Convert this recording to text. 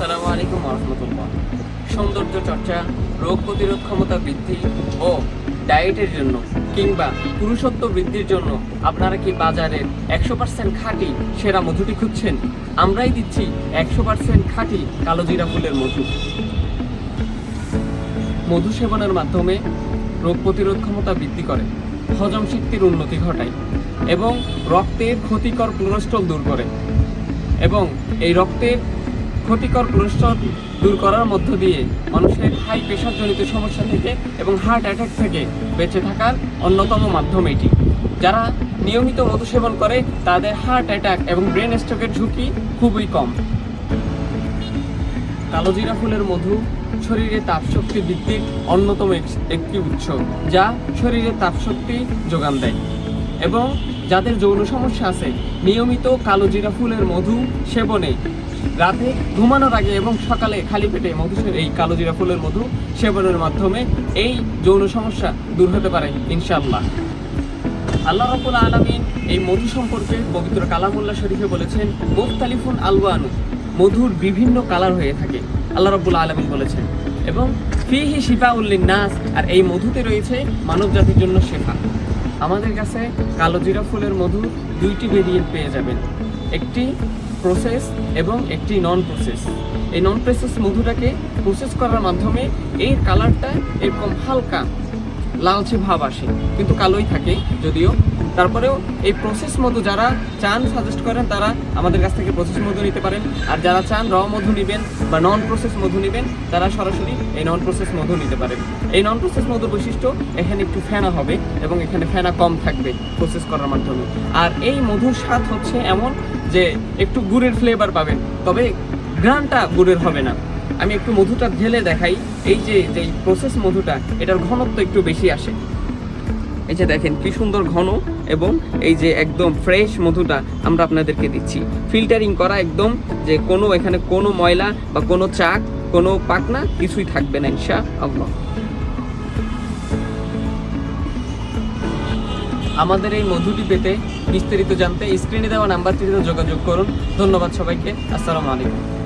আসসালামু আলাইকুম রহমতুল্লাহ সৌন্দর্য চর্চা, রোগ প্রতিরোধ ক্ষমতা বৃদ্ধি ও ডায়েটের জন্য কিংবা পুরুষত্ব বৃদ্ধির জন্য আপনারা কি বাজারের একশো পার্সেন্ট খাঁটি সেরা মধুটি খুঁজছেন? আমরাই দিচ্ছি একশো পার্সেন্ট খাঁটি কালোজিরা ফুলের মধু। মধু সেবনের মাধ্যমে রোগ প্রতিরোধ ক্ষমতা বৃদ্ধি করে, হজম শক্তির উন্নতি ঘটায় এবং রক্তের ক্ষতিকর কোলেস্ট্রল দূর করে এবং এই রক্তের ক্ষতিকর কোলেস্ট্রল দূর করার মধ্য দিয়ে মানুষের হাই প্রেশারজনিত সমস্যা থেকে এবং হার্ট অ্যাটাক থেকে বেঁচে থাকার অন্যতম মাধ্যম এটি। যারা নিয়মিত মধু সেবন করে, তাদের হার্ট অ্যাটাক এবং ব্রেন স্ট্রোকের ঝুঁকি খুবই কম। কালোজিরা ফুলের মধু শরীরে তাপশক্তি বৃদ্ধির অন্যতম একটি উৎস, যা শরীরে তাপশক্তি যোগান দেয়। এবং যাদের যৌন সমস্যা আছে, নিয়মিত কালো জিরা ফুলের মধু সেবনে। রাতে ঘুমানোর আগে এবং সকালে খালি পেটে মধু এই কালো জিরা ফুলের মধু সেবনের মাধ্যমে এই যৌন সমস্যা দূর হতে পারে, ইনশাআল্লাহ। আল্লাহ রাব্বুল আলামিন এই মধু সম্পর্কে পবিত্র কালামুল্লাহ শরীফে বলেছেন মুখতালিফুন আলওয়ানু, মধুর বিভিন্ন কালার হয়ে থাকে। আল্লাহ রাব্বুল আলমিন বলেছেন। এবং ফিহি শিফা উল্লিন নাস আর এই মধুতে রয়েছে মানব জাতির জন্য শেফা। আমাদের কাছে কালো জিরা ফুলের মধু দুইটি ভেরিয়েন্ট পেয়ে যাবেন। একটি প্রসেস এবং একটি নন প্রসেস এই নন প্রসেস মধুটাকে প্রসেস করার মাধ্যমে এর কালারটা এরকম হালকা লালচে ভাব আসে, কিন্তু কালোই থাকে যদিও। তারপরেও এই প্রসেস মধু যারা চান সাজেস্ট করেন, তারা আমাদের কাছ থেকে প্রসেস মধু নিতে পারেন। আর যারা চান র মধু নেবেন বা নন প্রসেস মধু নেবেন, তারা সরাসরি এই নন প্রসেস মধু নিতে পারেন। এই নন প্রসেস মধুর বৈশিষ্ট্য, এখানে একটু ফেনা হবে এবং এখানে ফেনা কম থাকবে প্রসেস করার মাধ্যমে। আর এই মধুর স্বাদ হচ্ছে এমন যে একটু গুড়ের ফ্লেভার পাবেন, তবে গ্রানটা গুড়ের হবে না। আমি একটু মধুটা ঢেলে দেখাই। এই যে যে প্রসেস মধুটা, এটার ঘনত্ব একটু বেশি আসে। এই যে দেখেন, কি সুন্দর ঘন এবং এই যে একদম ফ্রেশ মধুটা আমরা আপনাদেরকে দিচ্ছি। ফিল্টারিং করা একদম যে কোনো, এখানে কোনো ময়লা বা কোনো চাক, কোনো পাকনা কিছুই থাকবে না ইনশা আল্লাহ আমাদের এই মধুটি পেতে বিস্তারিত জানতে স্ক্রিনে দেওয়া নাম্বারটিতে যোগাযোগ করুন। ধন্যবাদ সবাইকে। আসসালামু আলাইকুম।